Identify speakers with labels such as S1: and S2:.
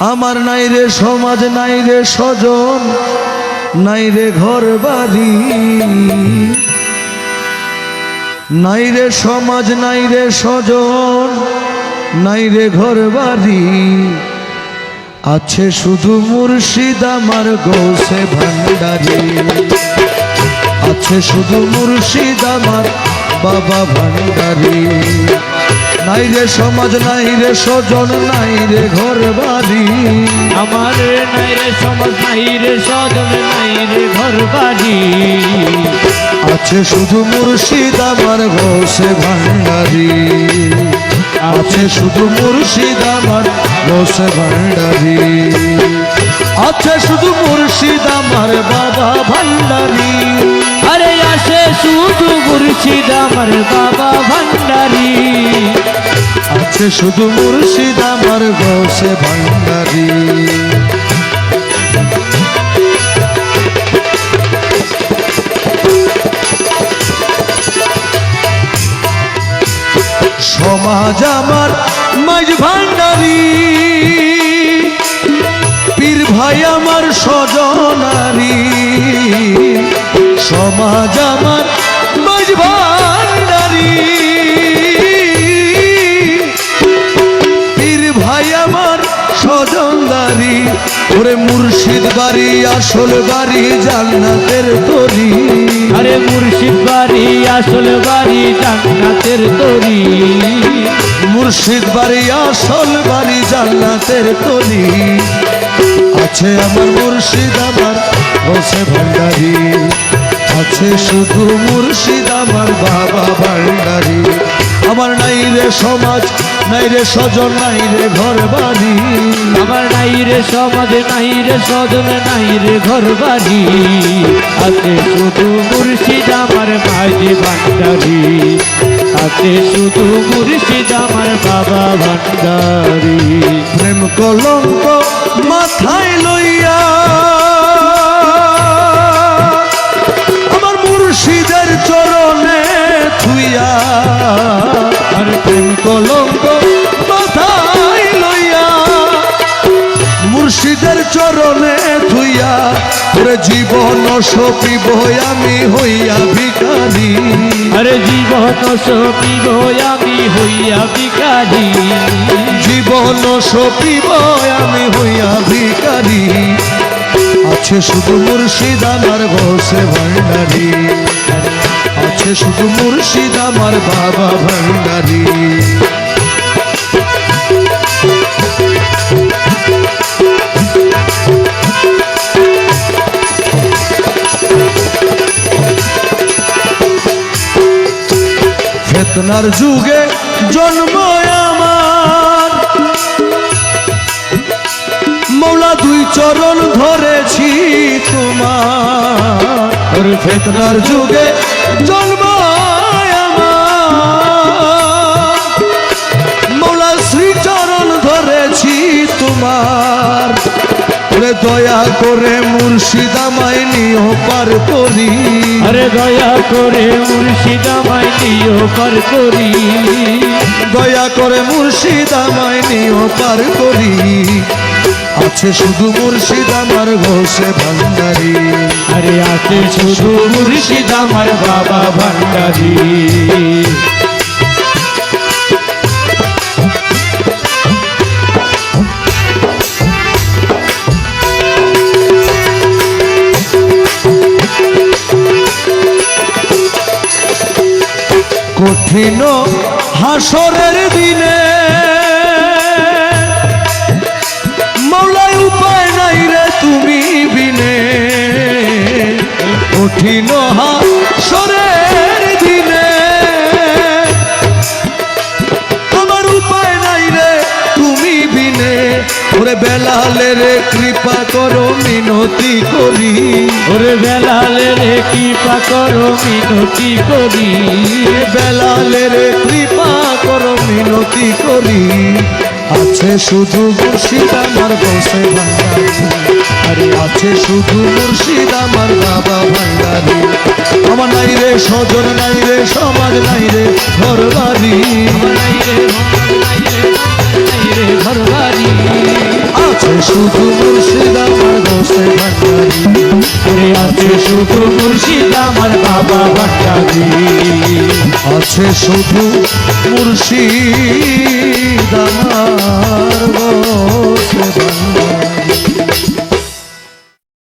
S1: আমার নাই রে সমাজ, নাই রে স্বজন, নাই রে ঘর বাড়ি। নাই রে সমাজ, নাই রে স্বজন, নাই রে ঘর বাড়ি। আছে শুধু মুর্শিদ আমার গোসে ভান্ডারি। আছে শুধু মুর্শিদ আমার বাবা ভান্ডারি। নাই রে সমাজ নাই রে স্বজন নাই রে ঘর বাড়ি
S2: আমার নাই রে সমাজ নাই রে স্বজন নাই রে ঘর বাড়ি
S1: আছে শুধু মুর্শিদ আমার ঘোষে ভান্ডারি। আছে শুধু মুর্শিদ আমার ঘোষে ভান্ডারি। আছে শুধু মুর্শিদ
S2: মুর্শিদ আমার বাবা ভান্ডারি।
S1: আছে শুধু মুর্শিদ আমার ঘোষে ভান্ডারি। সমাজ আমার মাঝ ভান্ডারি। পীর ভাই আমার স্বজনারি সমাজ আমার ওরে মুর্শিদ বাড়ি আসল বাড়ি জান্নাতের তরি।
S2: আরে মুর্শিদ বাড়ি আসল বাড়ি জান্নাতের তরি।
S1: মুর্শিদ বাড়ি আসল বাড়ি জান্নাতের তলি আছে আমার মুর্শিদ আমার বসে ভান্ডারি। আছে শুধু মুর্শিদ আমার বাবা ভান্ডারি। আমার নাই রে সমাজ নাই রে স্বজন নাই রে ঘর বাড়ি
S2: আমার নাই রে সমাজ নাই রে স্বজন নাই রে ঘর বাড়ি আছে শুধু মুর্শিদ আমার মাঝে ভান্ডারি। আছে শুধু মুর্শিদ আমার বাবা ভান্ডারি।
S1: প্রেম কলঙ্ক মাথায় লইয়া চরণে থুইয়া ওরে জীবন সপিব আমি হইয়া ভিখারি।
S2: আরে জীবন সপিব আমি হইয়া বিকারি
S1: জীবন সপিব আমি হইয়া ভিখারি। আছে শুধু মুর্শিদ আমার ঘোষে ভান্ডারি। আছে শুধু মুর্শিদ আমার বাবা ভান্ডারি। ফেতনার যুগে জন্ম আমার। মৌলা দুই চরণ ধরেছি তোমার। ফেতনার যুগে জন্ম তোমার। দয়া করে মুর্শিদ আমায় নিও পার করি।
S2: আরে দয়া করে মুর্শিদ আমায় নিও পার করি।
S1: দয়া করে মুর্শিদ আমায় নিও পার করি। আছে শুধু মুর্শিদ আমার ঘোষে ভান্ডারি।
S2: আরে আছে শুধু মুর্শিদ আমার বাবা ভান্ডারি।
S1: কঠিন হাসরের দিনে। মৌলাই উপায় নাই রে তুমি বিনে। কঠিন হাসরের ওরে বেলালের কৃপা করো মিনতি করি।
S2: ওরে বেলালে রে কৃপা করো মিনতি করি।
S1: বেলালের কৃপা করো মিনতি করি। আছে শুধু মুর্শিদ আমার বসে ভান্ডারি। আরে আছে শুধু মুর্শিদ আমার বাবা ভান্ডারি। আমার নাই রে সজন নাই রে সমাজ নাই রে ঘর বাড়ি
S2: নাই রে
S1: শুধু মুর্শিদ আমার দোষে ভাটারি
S2: ফিরে আছে শুধু মুর্শিদ আমার বাবা ভাটারি
S1: আছে শুধু মুর্শিদ আমার দোষে ভাটারি